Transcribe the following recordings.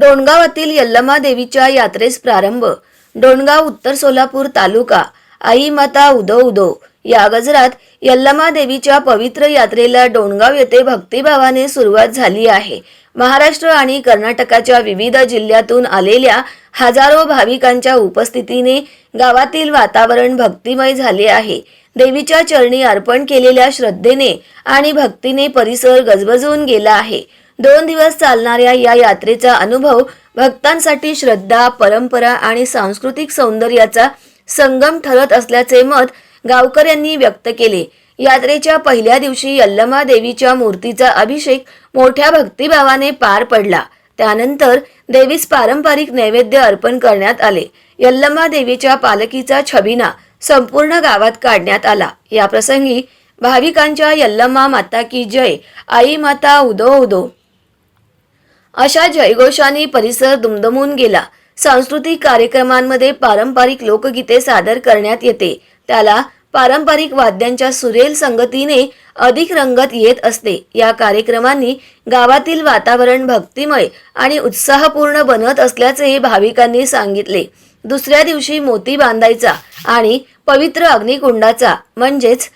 डोणगावातील यल्लमा देवीच्या यात्रेस प्रारंभ. डोणगाव उत्तर सोलापूर तालुका आई माता उदो उदो. या गजरात यल्लमा देवीच्या पवित्र यात्रेला डोणगाव येथे भक्तिभावाने सुरुवात झाली आहे. महाराष्ट्र आणि कर्नाटकाच्या विविध जिल्ह्यातून आलेल्या हजारो भाविकांच्या उपस्थितीने गावातील वातावरण भक्तिमय झाले आहे. देवीच्या चरणी अर्पण केलेल्या श्रद्धेने आणि भक्तीने परिसर गजबजून गेला आहे. दोन दिवस चालणाऱ्या या यात्रेचा अनुभव भक्तांसाठी श्रद्धा परंपरा आणि सांस्कृतिक सौंदर्याचा संगम ठरत असल्याचे मत गावकऱ्यांनी व्यक्त केले. यात्रेच्या पहिल्या दिवशी यल्लमा देवीच्या मूर्तीचा अभिषेक मोठ्या भक्तिभावाने पार पडला. त्यानंतर देवीस पारंपरिक नैवेद्य अर्पण करण्यात आले. यल्लमा देवीच्या पालखीचा छबिना संपूर्ण गावात काढण्यात आला. या प्रसंगी भाविकांच्या यल्लमा माता की जय आई माता उदो उदो. अशा जयघोषाने परिसर दुमदमून गेला. सांस्कृतिक कार्यक्रमांमध्ये पारंपरिक लोकगीते सादर करण्यात येते. त्याला पारंपरिक वाद्यांच्या सुरेल संगतीने अधिक रंगत येत असते. या कार्यक्रमांनी गावातील वातावरण भक्तिमय आणि उत्साहपूर्ण बनत असल्याचे भाविकांनी सांगितले. दुसऱ्या दिवशी मोती बांधायचा आणि पवित्र अग्निकुंडाचा म्हणजेच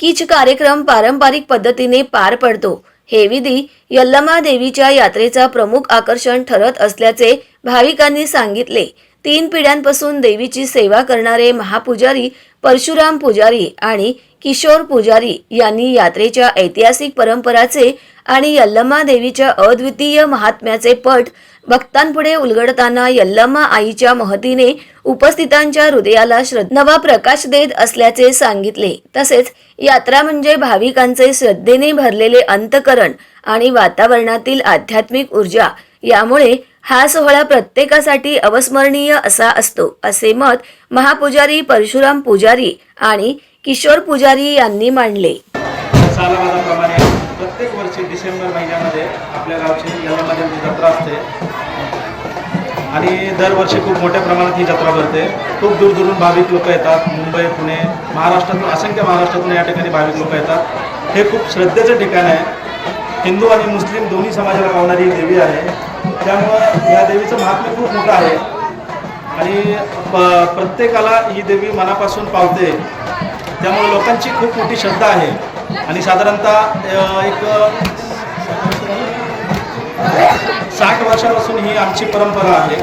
किच कार्यक्रम पारंपरिक पद्धतीने पार पडतो. हे विधी यल्लमा देवीच्या यात्रेचा प्रमुख आकर्षण ठरत असल्याचे भाविकांनी सांगितले. तीन पिढ्यांपासून देवीची सेवा करणारे महापुजारी परशुराम पुजारी आणि किशोर पुजारी यांनी यात्रेच्या ऐतिहासिक परंपराचे आणि यल्लमा देवीच्या अद्वितीय महात्म्याचे पट भक्तांपुढे उलगडताना यल्लमा आईच्या महतीने उपस्थितांच्या हृदयाला नवा प्रकाश देत असल्याचे सांगितले. तसेच यात्रा म्हणजे भाविकांचे श्रद्धेने भरलेले अंतकरण आणि वातावरणातील आध्यात्मिक ऊर्जा. यामुळे हा सोहळा प्रत्येकासाठी अवस्मरणीय असा असतो असे मत महापुजारी परशुराम पुजारी आणि किशोर पुजारी यांनी मांडले. प्रत्येक वर्षी डिसेंबर महिन्यामध्ये आपल्या गावची जत्रा असते. आणि दरवर्षी खूप मोठ्या प्रमाणात ही जत्रा भरते. खूप दूरदूरून भाविक लोक येतात. मुंबई पुणे महाराष्ट्रातून असंख्य महाराष्ट्रातून या ठिकाणी भाविक लोक येतात. हे खूप श्रद्धेचं ठिकाण आहे. हिंदू आणि मुस्लिम दोन्ही समाजाला पावणारी ही देवी आहे. त्यामुळं या देवीचं महात्म्य खूप मोठं आहे. आणि प प्रत्येकाला ही देवी मनापासून पावते. त्यामुळे लोकांची खूप मोठी श्रद्धा आहे. आणि साधारणतः एक साठ वर्षापासून ही आमची परंपरा आहे.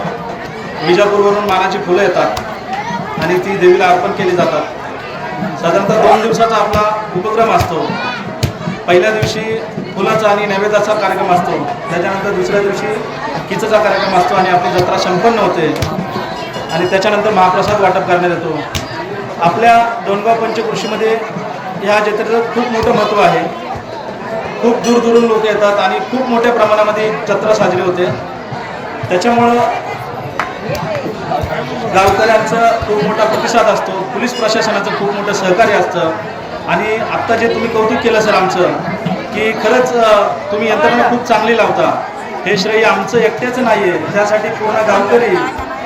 विजापूरवरून मानाची फुलं येतात आणि ती देवीला अर्पण केली जातात. साधारणतः दोन दिवसाचा आपला उपक्रम असतो. पहिल्या दिवशी फुलाचा आणि नैवेद्याचा कार्यक्रम असतो. त्याच्यानंतर दुसऱ्या दिवशी किचचा कार्यक्रम असतो आणि आपली जत्रा संपन्न होते. आणि त्याच्यानंतर महाप्रसाद वाटप करण्यात येतो. आपल्या दोनगाव पंचकृषीमध्ये ह्या जत्रेचं खूप मोठं महत्त्व आहे. खूप दूरदूरून लोक येतात आणि खूप मोठ्या प्रमाणामध्ये जत्रा साजरी होते. त्याच्यामुळं गावकऱ्यांचा खूप मोठा प्रतिसाद असतो. पोलीस प्रशासनाचं खूप मोठं सहकार्य असतं. आणि आत्ता जे तुम्ही कौतुक केलं सर आमचं की खरंच तुम्ही यंत्रणा खूप चांगली लावता. हे श्रेय आमचं एकट्याचं नाही आहे त्यासाठी पूर्ण गावकरी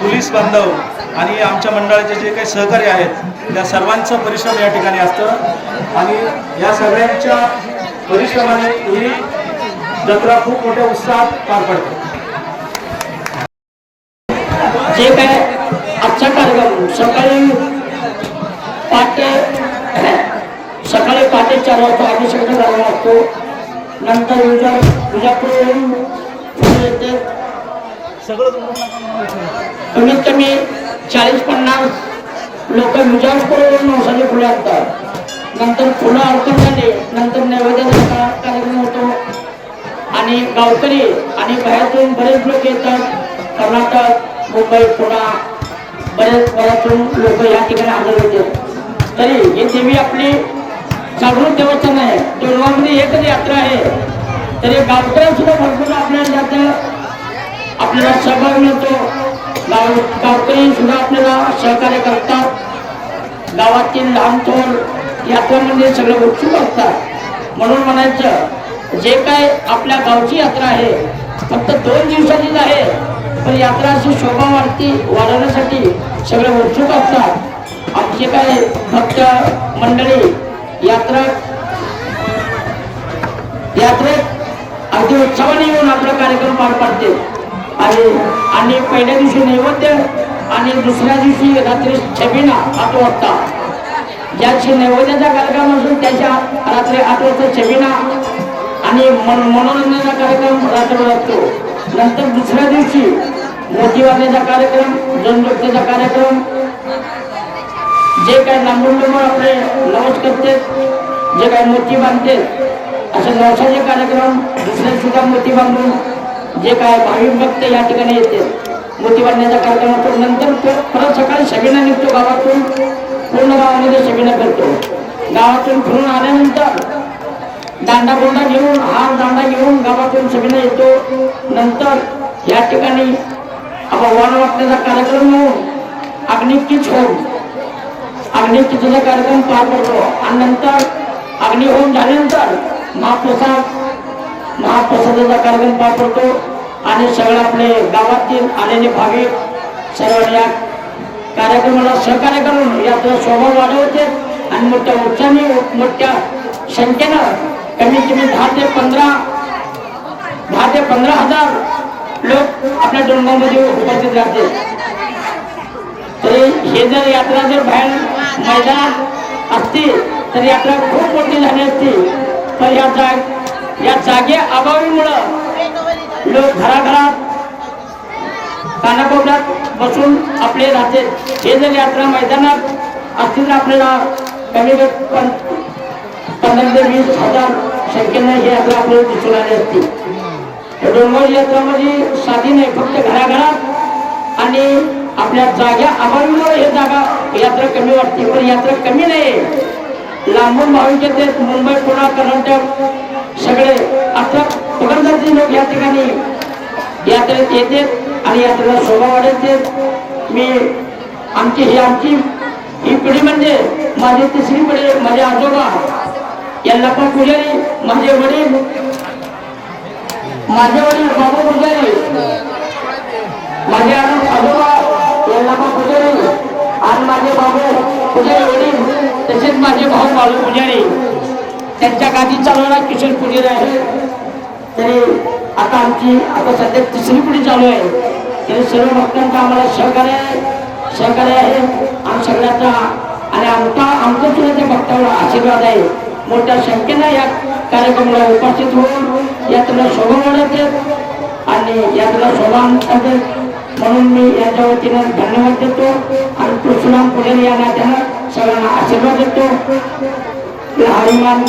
पोलीस बांधव आणि आमच्या मंडळाचे जे काही सहकारी आहेत त्या सर्वांचं परिश्रम या ठिकाणी असतं. आणि या सगळ्यांच्या परिश्रमाने ही जत्रा खूप मोठ्या उत्साहात पार पडते. जे काय आजचा कार्यक्रम सकाळी पाटे सकाळी पाटे चार वाजता अभिषेक करावा लागतो. नंतर विजा विजापूरवरून येते. कमीत कमी चाळीस पन्नास लोक विजापूरवरून नवसाची पुढे आणतात. नंतर फुलं अर्पण झाले नंतर नैवेद्याचा कार्यक्रम होतो. आणि गावकरी आणि बाहेरून बरेच लोक येतात. कर्नाटक मुंबई पुणा बरेच बऱ्याचून लोक या ठिकाणी हजर होते. तरी ही देवी आपली जागृत देवस्थान आहे. देवळामध्ये एकच यात्रा आहे. तरी गावकऱ्या सुद्धा भरपूर आपल्याला यात्रा आपल्याला सहभाग मिळतो. गाव गावकरी सुद्धा आपल्याला सहकार्य करतात. गावातील लहान थोर यात्रा म्हणजे सगळं उत्सुक असतात. म्हणून म्हणायचं जे काय आपल्या गावची यात्रा आहे फक्त दोन दिवसाचीच आहे पण यात्रा अशी शोभा वाढती वाढवण्यासाठी सगळे उत्सुक असतात. आमचे काय भक्त मंडळी यात्रा यात्रेत अगदी उत्सवाने येऊन आपला कार्यक्रम पार पाडते. आणि आणि पहिल्या दिवशी नैवेद्य आणि दुसऱ्या दिवशी रात्री छबिना आठ वाजता ज्याची दिवशी नैवेद्याचा कार्यक्रम असून त्याच्या रात्री आठ वाजता छबिना आणि मनोरंजनाचा कार्यक्रम रात्र असतो. नंतर दुसऱ्या दिवशी मोठी वाजण्याचा कार्यक्रम जनजोगतेचा कार्यक्रम. जे काय लांबून लांबून आपले नवस करते जे काय मोठी बांधते असे नवसाचे कार्यक्रम दुसऱ्या सुद्धा मोठी बांधून जे काय भाविक भक्त या ठिकाणी येते मोठी बांधण्याचा कार्यक्रम होतो नंतर तो परत सकाळी सगळ्यांना निघतो गावातून. पूर्ण गावामध्ये सगळ्यांना करतो. गावातून फिरून आल्यानंतर दांडा गोंडा घेऊन हार दांडा घेऊन गावातून सगळ्यांना येतो. नंतर या ठिकाणी आपण वन वाटण्याचा कार्यक्रम होऊन अग्निकीच होऊन अग्निकीचा कार्यक्रम पार पडतो. आणि नंतर अग्नी झाल्यानंतर महाप्रसाद महाप्रसादाचा कार्यक्रम पार पडतो. आणि सगळे आपले गावातील आलेले भाविक सर्व या कार्यक्रमाला सहकार्य करून याचा स्वभाव वाढवते आणि मोठ्या उत्साहाने मोठ्या संख्येनं कमीत कमी दहा ते पंधरा दहा ते पंधरा हजार लोक आपल्या डोंगामध्ये उपस्थित राहते तरी हे जर यात्रा जर बाहेर मैदान असती तर यात्रा खूप मोठी झाली असती. पण या जाग या जागे अभावीमुळं लोक घराघरात कानाकोपऱ्यात बसून आपले राहते हे जर यात्रा मैदानात असतील तर आपल्याला कमी पण पंधरा ते वीस हजार संख्येनं ही यात्रा आपल्याला दिसून आली असती. या डोंगर साधी नाही फक्त घराघरात आणि आपल्या जाग्या अभावीमुळे हे जागा यात्रा कमी वाटते. पण यात्रा कमी नाही लांबून भाविक येतात मुंबई पुणे कर्नाटक सगळे आता पकडदारचे लोक या ठिकाणी यात्रेत येते. आणि यात्रेला शोभा वाढवते. मी आमची ही आमची ही पिढी म्हणजे माझी तिसरी पिढी माझे आजोबा यांना पण पुजारी माझे वडील माझे वडील बाबा पुजारी माझे आजोबा आजोबा पण पुजारी आणि माझे बाबू पुजारी वडील तसेच माझे भाऊ बालू पुजारी. त्यांच्या गादी चालवणार किशोर पुजारी आहे. तरी आता आमची आता सध्या तिसरी पिढी चालू आहे. हे सर्व भक्तांचं आम्हाला सहकार्य आहे. सहकार्य आहे. आणि सगळ्याचा आणि आमचा आमच्या सुद्धा त्या भक्तावर आशीर्वाद आहे. मोठ्या संख्येनं या कार्यक्रमाला उपस्थित होऊन यात्रेला शोभा वाढवते आणि यात्रेला शोभा आणतात म्हणून मी यांच्या वतीनं धन्यवाद देतो आणि परशुराम पुढे या नात्यानं सगळ्यांना आशीर्वाद देतो. हरिमान